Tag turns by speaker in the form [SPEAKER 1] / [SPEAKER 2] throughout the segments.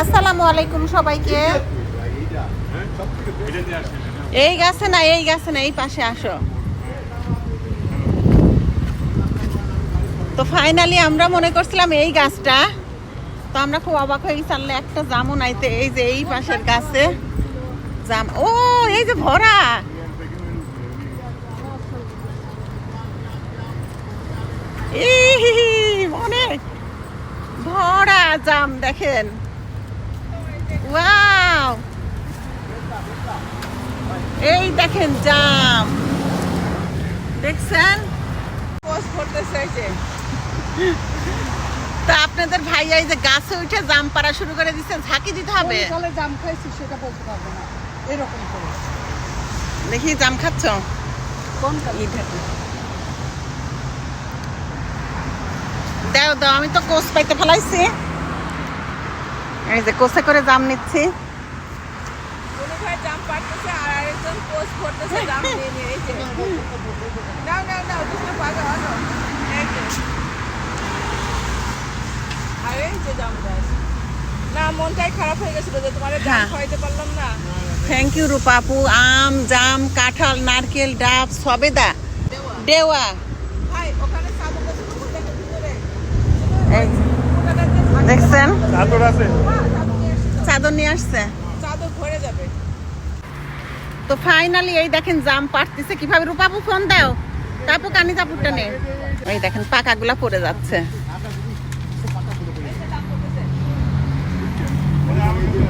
[SPEAKER 1] আসসালামু আলাইকুম সবাইকে। এই গাছে না, এই গাছে না, এই পাশে আসো। তো ফাইনালি আমরা মনে করছিলাম এই গাছটা। তো আমরা খুব অবাক হয়ে গেছি, আল্লাহ, একটা জামও নাইতে এই যে এই পাশের গাছে। জাম ও, এই যে ভরা এই অনেক ভরা জাম দেখেন। ওয়াও! এই দেখেন জাম। দেখছেন? তা আপনাদের ভাইয়া এই যে গাছে উঠে জাম পাড়া শুরু করে দিচ্ছে ঝাঁকি দিতে হবে?
[SPEAKER 2] জাম খাইছি সেটা বলতে পারব না। এরকম করে।
[SPEAKER 1] দেখি জাম খাচ্ছ?
[SPEAKER 2] কোন কালে
[SPEAKER 1] দাও দাও আমি তো কোচ পাইতে ফেলাইছি। এই যে কোচে করে জাম নিচ্ছি।
[SPEAKER 3] না মনটাই খারাপ হয়ে গেছিল যে তোমার জাম
[SPEAKER 1] হ্যাঁ।
[SPEAKER 3] খাওয়াইতে পারলাম না।
[SPEAKER 1] থ্যাংক ইউ রূপাপু আম জাম কাঁঠাল নারকেল ডাব সবেদা।
[SPEAKER 3] দেওয়া
[SPEAKER 1] দেওয়া
[SPEAKER 3] ভাই ওখানে সাদা গাছ দেখো ভিতরে
[SPEAKER 1] এই দেখছেন?
[SPEAKER 4] চাদর আছে।
[SPEAKER 3] চাদর নিয়ে
[SPEAKER 1] আসছে।
[SPEAKER 3] চাদর ভরে যাবে।
[SPEAKER 1] তো ফাইনালি এই দেখেন জাম পাড়তেছে। কীভাবে রূপাপু ফোন দাও? তাপু কানি তাপুরটা নে। এই দেখেন পাকাগুলা পড়ে যাচ্ছে।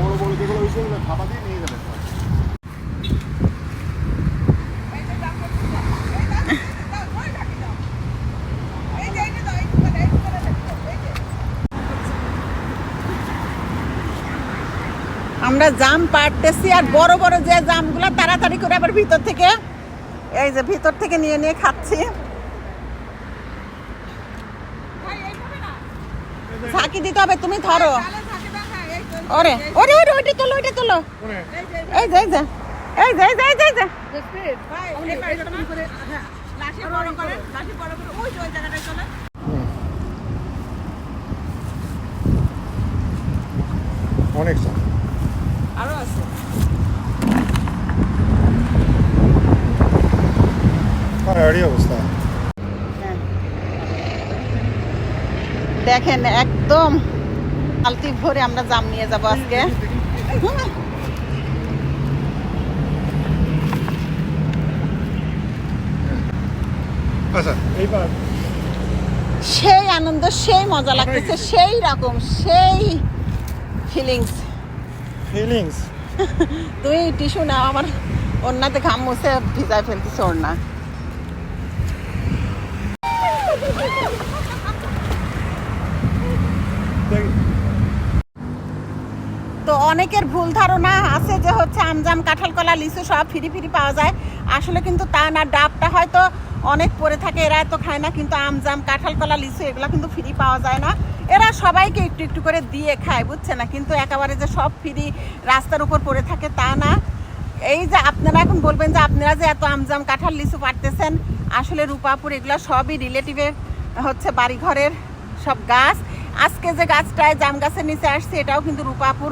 [SPEAKER 4] বড় বড় যেগুলো হয়েছে খাবার দিয়ে নিয়ে যাবেন
[SPEAKER 3] এই যে জাম করতেছে। এই দাও, দাও, ওই ঢাকি দাও। এই যে, এই যে দাও, এই দোকানে, এই দোকানে ঢাকি দাও, এই যে।
[SPEAKER 1] আমরা জাম পাড়তেছি আর বড় বড় যে জামগুলো তাড়াতাড়ি করে আবার ভিতর থেকে এই যে ভিতর থেকে নিয়ে নিয়ে খাচ্ছি। ঝাঁকি দিতে হবে তুমি ধরো। ওরে ওরে ওরে ওইটা তোলো ওইটা তোলো।
[SPEAKER 3] এই যে,
[SPEAKER 1] এই যে এই যে এই যে এই যে এই যে, এই যে
[SPEAKER 3] ভাই, এই পাশে না। হ্যাঁ, লাঠি বড় করে, লাঠি বড় করে, ওই যে ওই জায়গাটায় চলে।
[SPEAKER 4] অনেক সব
[SPEAKER 3] আরও আছে
[SPEAKER 4] অবস্থা।
[SPEAKER 1] দেখেন একদম বালতি ভরে আমরা জাম নিয়ে যাব আজকে।
[SPEAKER 4] আচ্ছা
[SPEAKER 1] সেই আনন্দ সেই মজা লাগতেছে সেই রকম সেই ফিলিংস
[SPEAKER 4] ফিলিংস
[SPEAKER 1] তুই টিস্যু নাও আমার ওনাতে ঘাম মুছে ভিজায় ফেলতেছে ওর না তো অনেকের ভুল ধারণা আছে যে হচ্ছে আমজাম, কাঁঠাল কলা, লিচু সব ফিরি ফিরি পাওয়া যায়। আসলে কিন্তু তা না, ডাবটা হয়তো অনেক পরে থাকে, এরা এত খায় না, কিন্তু আমজাম, কাঁঠাল কলা, লিচু এগুলো কিন্তু ফ্রি পাওয়া যায় না। এরা সবাইকে একটু একটু করে দিয়ে খায়, বুঝছে না? কিন্তু একেবারে যে সব ফ্রি রাস্তার উপর পড়ে থাকে তা না। এই যে আপনারা এখন বলবেন যে আপনারা যে এত আমজাম কাঁঠাল লিচু পারতেছেন আসলে রূপাপুর এগুলো সবই রিলেটিভের হচ্ছে বাড়িঘরের সব গাছ। আজকে যে গাছটায় জাম গাছের নিচে আসছে, এটাও কিন্তু রূপাপুর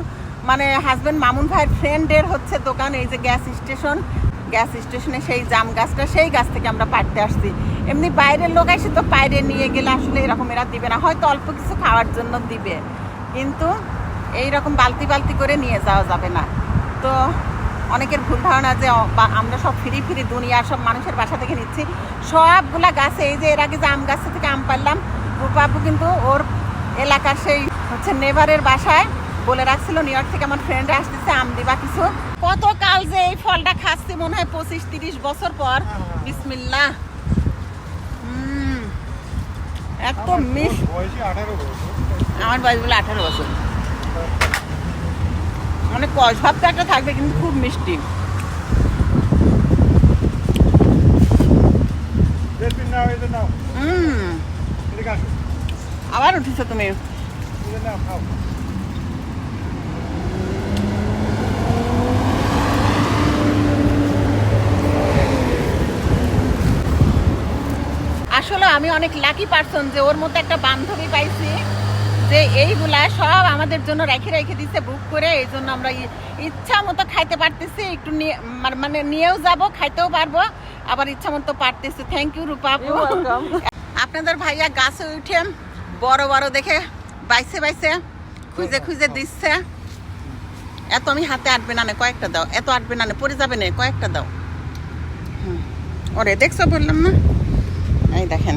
[SPEAKER 1] মানে হাজব্যান্ড মামুন ভাইয়ের ফ্রেন্ডের হচ্ছে দোকান, এই যে গ্যাস স্টেশন গ্যাস স্টেশনে সেই জাম গাছটা, সেই গাছ থেকে আমরা পাড়তে আসছি। এমনি বাইরের লোক এসে তো বাইরে নিয়ে গেলে আসলে এরকম এরা দিবে না। হয়তো অল্প কিছু খাওয়ার জন্য দিবে। কিন্তু এই রকম বালতি বালতি করে নিয়ে যাওয়া যাবে না। তো অনেকের ভুল ধারণা যে আমরা সব ফ্রি ফ্রি দুনিয়ার সব মানুষের বাসা থেকে নিচ্ছি। সবগুলা গাছে এই যে এর আগে যে আম গাছ থেকে আম পারলাম রূপাপু কিন্তু ওর এলাকার সেই হচ্ছে নেভারের বাসায় বলে রাখছিল নিউ ইয়র্ক থেকে আমার ফ্রেন্ড আসতেছে আম দিবা কিছু। কত কাল যে এই ফলটা খাচ্ছি মনে হয় পঁচিশ তিরিশ বছর পর। বিসমিল্লা হুম। এত মিস আমার বয়স বলে আঠারো বছর। মানে কষ ভাব তো একটা থাকবে কিন্তু খুব মিষ্টি। আবার উঠেছো তুমি। আসলে আমি অনেক লাকি পার্সন যে ওর মতো একটা বান্ধবী পাইছি। যে এইগুলা সব আমাদের জন্য রেখে রেখে দিচ্ছে বুক করে এই জন্য আমরা ইচ্ছা মতো খাইতে পারতেছি। একটু নিয়ে মানে- নিয়েও যাব খাইতেও পারব আবার ইচ্ছা মতো পারতেছি। Thank you Rupa. আপনাদের ভাইয়া গাছে উঠে বড় বড় দেখে বাইসে বাইসে খুঁজে খুঁজে দিচ্ছে। এত আমি হাতে আটবে না কয়েকটা দাও। এত আটবে না নে, পড়ে যাবে না কয়েকটা দাও। ওরে দেখছ বললাম না? এই দেখেন।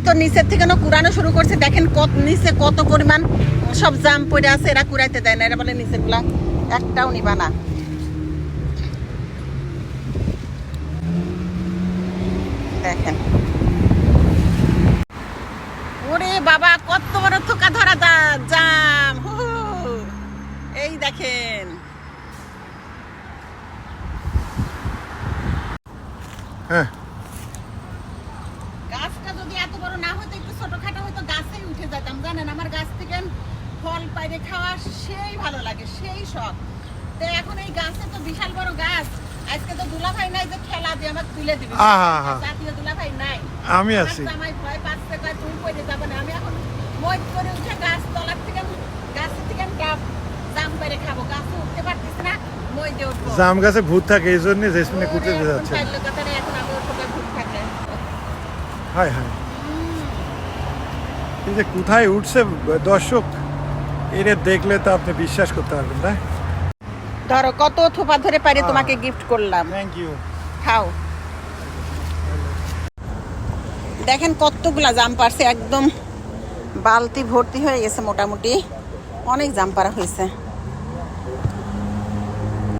[SPEAKER 1] আমি তো নিচের থেকে না কুড়ানো শুরু করছি। দেখেন কত নিচে কত পরিমাণ সব জাম পড়ে আছে, এরা কুড়াইতে দেয় না। এরা বলে নিচেরগুলা একটাও নিবা না। দেখেন। ওরে বাবা, কত বড় থোকা ধরা জাম। এই দেখেন।
[SPEAKER 4] হ্যাঁ
[SPEAKER 1] গাছটা যদি এত বড় না হতো একটু ছোটখাটো হয়তো গাছেই উঠে যেতাম জানেন আমার গাছ থেকে ফল পাইরে খাওয়া সেই ভালো লাগে সেই শখ। তো এখন এই গাছে তো বিশাল বড় গাছ। আজকে তো দুলাভাই নাই যে খেলা দিয়ে আমাকে তুলে দিবে। জাতীয় দুলাভাই নাই।
[SPEAKER 4] আমি আছি।
[SPEAKER 1] জামাই ভয় পাচ্ছে কয় তুমি পড়ে যাবে না? আমি এখন মই করে উঠে গাছ তলার থেকে গাছ থেকে ডাব জাম পেরে খাব। গাছে উঠতে পারতেছি না মই দিয়ে উঠবো।
[SPEAKER 4] জাম গাছে ভূত থাকে এই জন্য জেসমিনে কুটে
[SPEAKER 1] এখন
[SPEAKER 4] যাচ্ছে।
[SPEAKER 1] এখন আমি ওর ঘুর থাকে।
[SPEAKER 4] হায় হায়। যে কোথায় উঠছে দর্শক? এরে দেখলে তো আপনি বিশ্বাস করতে পারবেন না
[SPEAKER 1] ধরো কত থোপা ধরে পারে তোমাকে গিফট করলাম।
[SPEAKER 4] থ্যাংক ইউ
[SPEAKER 1] খাও। দেখেন কতগুলা জাম পারছে একদম বালতি ভর্তি হয়ে গেছে মোটামুটি। অনেক জাম পারা হয়েছে।